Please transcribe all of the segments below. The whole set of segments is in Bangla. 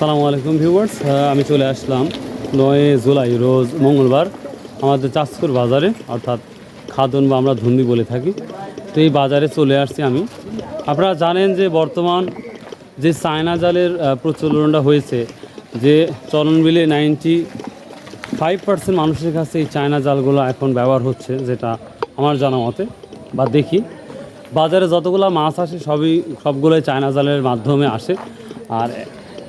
আসসালামু আলাইকুম ভিউয়ার্স। আমি চলে আসলাম নয় জুলাই, রোজ মঙ্গলবার আমাদের চাঁদপুর বাজারে, অর্থাৎ খাদন বা আমরা ধুন্দি বলে থাকি। তো এই বাজারে চলে আসছি আমি। আপনারা জানেন যে বর্তমান যে চায়না জালের প্রচলনটা হয়েছে, যে চলন বিলে নাইনটি ফাইভ পার্সেন্ট মানুষের কাছে এই চায়না জালগুলো এখন ব্যবহার হচ্ছে, যেটা আমার জানা মতে বা দেখি। বাজারে যতগুলো মাছ আসে, সবই সবগুলোই চায়না জালের মাধ্যমে আসে। আর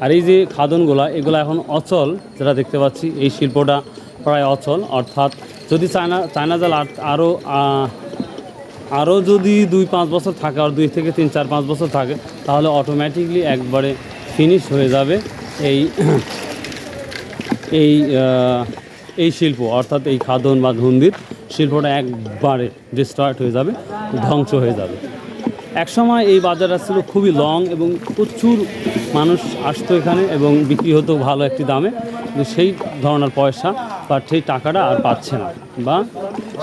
আর এই যে খাদনগুলো, এগুলো এখন অচল, যেটা দেখতে পাচ্ছি, এই শিল্পটা প্রায় অচল। অর্থাৎ যদি চায়না চায়না জাল আর- আরও আরও যদি দুই পাঁচ বছর থাকে, আর দুই থেকে তিন, চার পাঁচ বছর থাকে, তাহলে অটোমেটিকলি একবারে ফিনিশ হয়ে যাবে এই এই এই শিল্প। অর্থাৎ এই খাদন বা ধুন্দির শিল্পটা একবারে ডিস্ট্রয়েড হয়ে যাবে, ধ্বংস হয়ে যাবে। একসময় এই বাজারটা ছিল খুবই লং এবং প্রচুর মানুষ আসতো এখানে এবং বিক্রি হতো ভালো একটি দামে। কিন্তু সেই ধরনের পয়সা বা সেই টাকাটা আর পাচ্ছে না বা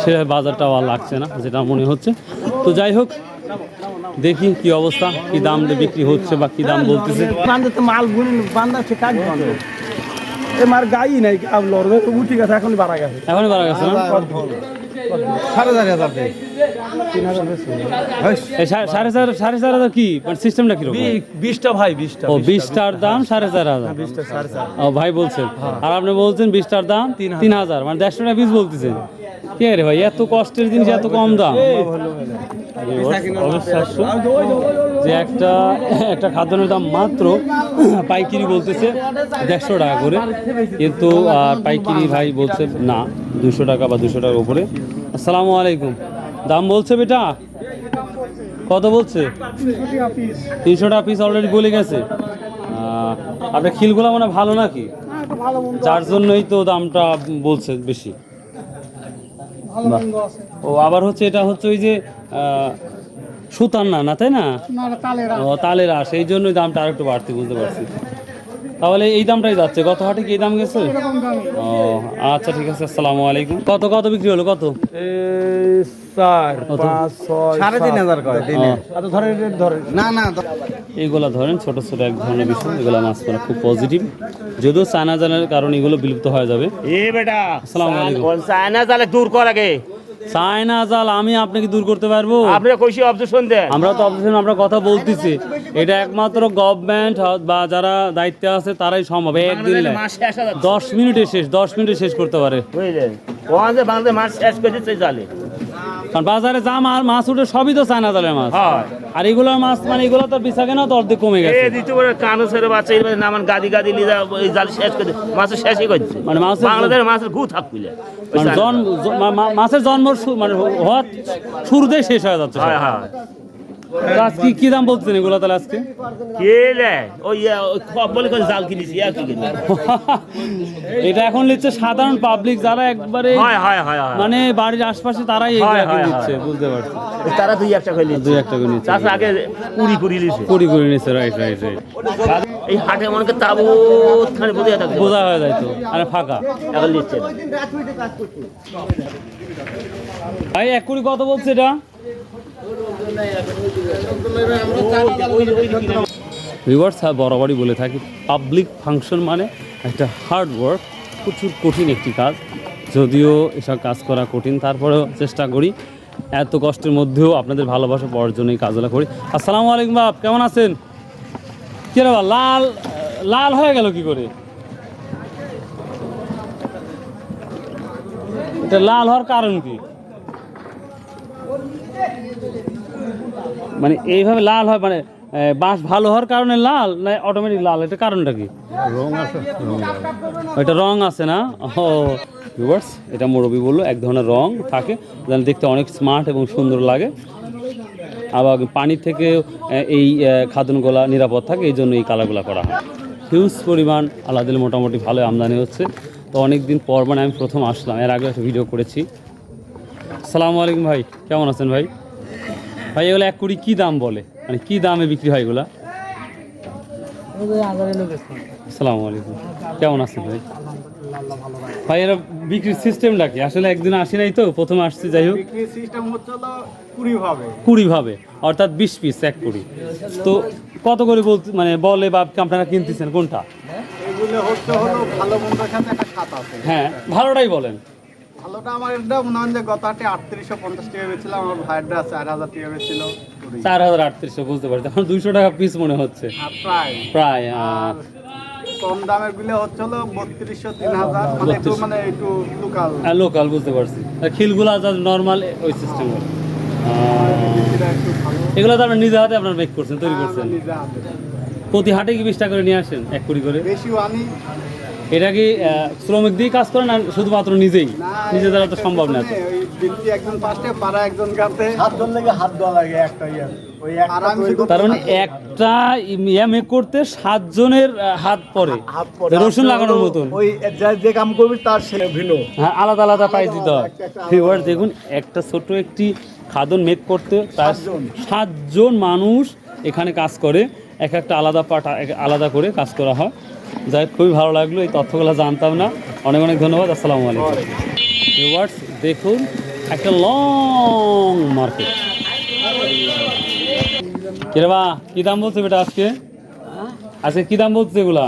সে বাজারটাও আর লাগছে না যেটা মনে হচ্ছে। তো যাই হোক দেখি কি অবস্থা কি দাম দিয়ে বিক্রি হচ্ছে বা কি দাম বলতেছে। মাল বুন কাজ এ মার গাই নাই আর লড়বে তো উঠে গেছে এখন বাড়া গেছে। এখনই বাড়া গেছে না? সাড়ে চার হাজার সাড়ে চার সাড়ে চার হাজার কি? মানে সিস্টেমটা কীরকম? বিশটা ভাই বিশটা ও বিশটার দাম সাড়ে চার হাজার। চার। ও ভাই বলছেন। আর আপনি বলছেন বিশটার দাম তিন হাজার। মানে দেড়শো টাকা পিস বলতেছেন। কে রে ভাই এত কষ্টের জিনিস এত কম দাম। যে একটা একটা খাদ্যের দাম মাত্র পাইকারি বলতেছে দেড়শো টাকা করে। কিন্তু আর পাইকারি ভাই বলছে না দুশো টাকা বা দুশো টাকার উপরে। আসসালামু আলাইকুম। দাম বলছে বেটা? কত বলছে? তিনশো টাকা পিস অলরেডি বলে গেছে আপনার খিলগুলো মানে ভালো নাকি? যার জন্যই তো দামটা বলছে বেশি। ও আবার হচ্ছে এটা হচ্ছে ওই যে সুতার না না তাই না? ও তালের আস এই জন্যই দামটা আরেকটু বাড়তি বুঝতে পারছি। তাহলে এই দামটাই যাচ্ছে। গত হাটে কি দাম গেছে? ও আচ্ছা ঠিক আছে আসসালামু আলাইকুম। কত কত বিক্রি হলো কত? না এইগুলা ধরেন ছোট ছোট এক ধরনের বিষয় এগুলা মাছ পড়া খুব পজিটিভ যদিও চায়না জানার কারণে এগুলো বিলুপ্ত হয়ে যাবে। এ বেটা আসসালামু আলাইকুম। কোন চায়না জালে দূর কর আগে। চায়না জাল আমি আপনাকে দূর করতে পারব? আপনি কইছি অবজেকশন দেন। আমরা তো অবজেকশন আমরা কথা বলতেছি। এটা একমাত্র গভর্নমেন্ট বা যারা দায়িত্বে আছে তারাই সম্ভব। একদিন দশ মিনিটে শেষ দশ মিনিটে শেষ করতে পারে। বুঝলেন? শেষ জালে। কারণ বাজারে যা মাছ উঠে সবই তো চায়না জালের মাছ। আর এগুলো মাছ মানে এগুলো তো বিশা না তো অর্ধেক কমে গেছে। দিতে পারে কানো ছেড়ে বাচ্চা এই নামান গাদি গাদি লিদা ওই জাল শেষ করে। মাছ শেষই করছে। মানে মাছ বাংলাদেশের মাছের গু থাকবিলে মানে জন্ম মাছের জন্ম মানে হওয়ার শুরুতেই শেষ হয়ে যাচ্ছে হয় হয়। তো আজকে কি দাম বলছেন এগুলো তাহলে আজকে? এটা এখন নিচ্ছে সাধারণ পাবলিক যারা একবারে মানে বাড়ির আশপাশে তারাই হয়। বুঝতে পারছি। তারা দুই একটা করে নিচ্ছে দুই একটা করে নিচ্ছে আগে কুড়ি কুড়ি লিছে কুড়ি করে নিচ্ছে রাইট রাইট রাইট এই হাটে মনে খানে বোঝা থাকবে বোঝা হয়ে যায় তো আর ফাঁকা। এখন নিচ্ছে ভাই এক কুড়ি কত বলছে এটা? রিভার্স বরাবরই বলে থাকি। পাবলিক ফাংশন মানে একটা হার্ড ওয়ার্ক প্রচুর কঠিন একটি কাজ। যদিও এসব কাজ করা কঠিন, তারপরেও চেষ্টা করি। এত কষ্টের মধ্যেও আপনাদের ভালোবাসা পাওয়ার জন্য এই কাজগুলো করি। আসসালামু আলাইকুম বাপ, কেমন আছেন? কি রে বা লাল লাল হয়ে গেল কি করে? এটা লাল হওয়ার কারণ কি? মানে এইভাবে লাল হয় মানে বাঁশ ভালো হওয়ার কারণে লাল না অটোমেটিক লাল? এটা কারণটা কি? রং আছে এটা রং আছে না? ও ভিউয়ার্স এটা মুরব্বী বলল এক ধরনের রং থাকে যেন দেখতে অনেক স্মার্ট এবং সুন্দর লাগে। আবার পানির থেকে এই এ, খাদ্যগুলা নিরাপদ থাকে এই জন্য এই কালারগুলো করা হয়। হিউজ পরিমাণ আলাদা মোটামুটি ভালো আমদানি হচ্ছে। তো অনেক দিন পর মানে আমি প্রথম আসলাম এর আগে একটা ভিডিও করেছি। আসসালামু আলাইকুম ভাই কেমন আছেন ভাই? ভাই এগুলো এক কুড়ি কী দাম বলে? মানে কী দামে বিক্রি হয় এগুলা? আসসালামু আলাইকুম। কেমন আছেন ভাই? ভাই এরা বিক্রির সিস্টেমটা কি? আসলে একদিন আসি নাই তো প্রথমে আসছি যাই হোক। সিস্টেম হচ্ছে কুড়ি ভাবে। অর্থাৎ বিশ পিস এক কুড়ি। তো কত করে বলতে মানে বলে বা আপনারা কিনতেছেন কোনটা? হ্যাঁ ভালোটাই বলেন। ভালোটা আমার এটা মনে হয় যে গত হাটে আটত্রিশশো পঞ্চাশ টাকা বেছিলাম আমার ভাইয়েরটা চার হাজার টাকা বেছিল চার হাজার আটত্রিশশো বুঝতে পারছি। এখন দুইশো টাকা পিস মনে হচ্ছে। প্রায়। প্রায় আর কম দামেরগুলো হচ্ছে হলো বত্রিশশো তিন হাজার মানে একটু মানে একটু লোকাল আর লোকাল বুঝতে পারছি। খিলগুলো নর্মাল ওই সিস্টেম এগুলো তো আপনার নিজে হাতে আপনার মেক করছেন তৈরি করছেন। হাতে। প্রতি হাটে কি বিশ টাকা করে নিয়ে আসেন এক কুড়ি করে? বেশিও আনি। এটা কি শ্রমিক দিয়ে কাজ করেন আর শুধুমাত্র নিজেই? নিজে দ্বারা তো সম্ভব না লাগে একটা ইয়ে। মানে একটা মেক করতে সাতজনের হাত পরে হাত রসুন লাগানোর মতন। ওই যে যে কাম করবি তার সে ভিন্ন। হ্যাঁ আলাদা আলাদা প্রাইস দিতে হয়। ভিউয়ার দেখুন একটা ছোট একটি খাদন মেক করতে তার সাতজন। সাতজন মানুষ এখানে কাজ করে। এক একটা আলাদা পাটা আলাদা করে কাজ করা হয়। যাই হোক, খুবই ভালো লাগল এই তথ্যগুলো জানতাম না। অনেক অনেক ধন্যবাদ আসসালামু আলাইকুম। ভিউয়ার্স দেখুন একটা লং মার্কেট কিরে বা কি দাম বলছে বেটা আজকে? আজকে কি দাম বলছে এগুলা?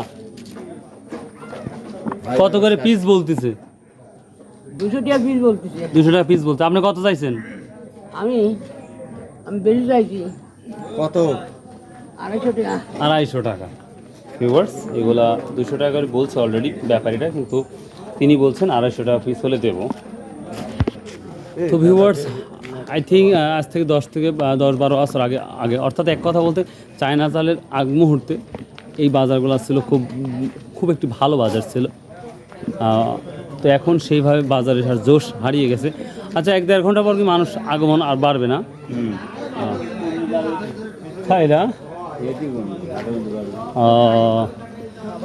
কত করে পিস বলতেছে? দুশো টাকা পিস বলতেছে। দুশো টাকা পিস বলতে আপনি কত চাইছেন? আমি আমি বেশি চাইছি। কত? আড়াইশো টাকা। আড়াইশো টাকা। ভিউয়ার্স এগুলা দুশো টাকা করে বলছে অলরেডি ব্যাপারীরা কিন্তু তিনি বলছেন আড়াইশো টাকা পিস হলে দেবো। তো ভিউয়ার্স আই থিঙ্ক আজ থেকে দশ থেকে দশ বারো বছর আগে আগে। অর্থাৎ এক কথা বলতে চায়না চালের আগ মুহূর্তে এই বাজারগুলো ছিল খুব খুব একটি ভালো বাজার ছিল। তো এখন সেইভাবে বাজারের আর জোশ হারিয়ে গেছে। আচ্ছা এক দেড় ঘণ্টা পর কি মানুষ আগমন আর বাড়বে না? তাই না?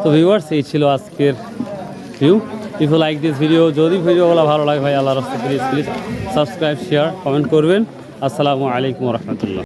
তো ভিউয়ার্স এই ছিল আজকের view if you like this video যদি ভিডিওগুলো ভালো লাগে ভাই আল্লাহ রাস্তা please please subscribe share comment করবেন। আসসালামু আলাইকুম রহমতুল্লাহ।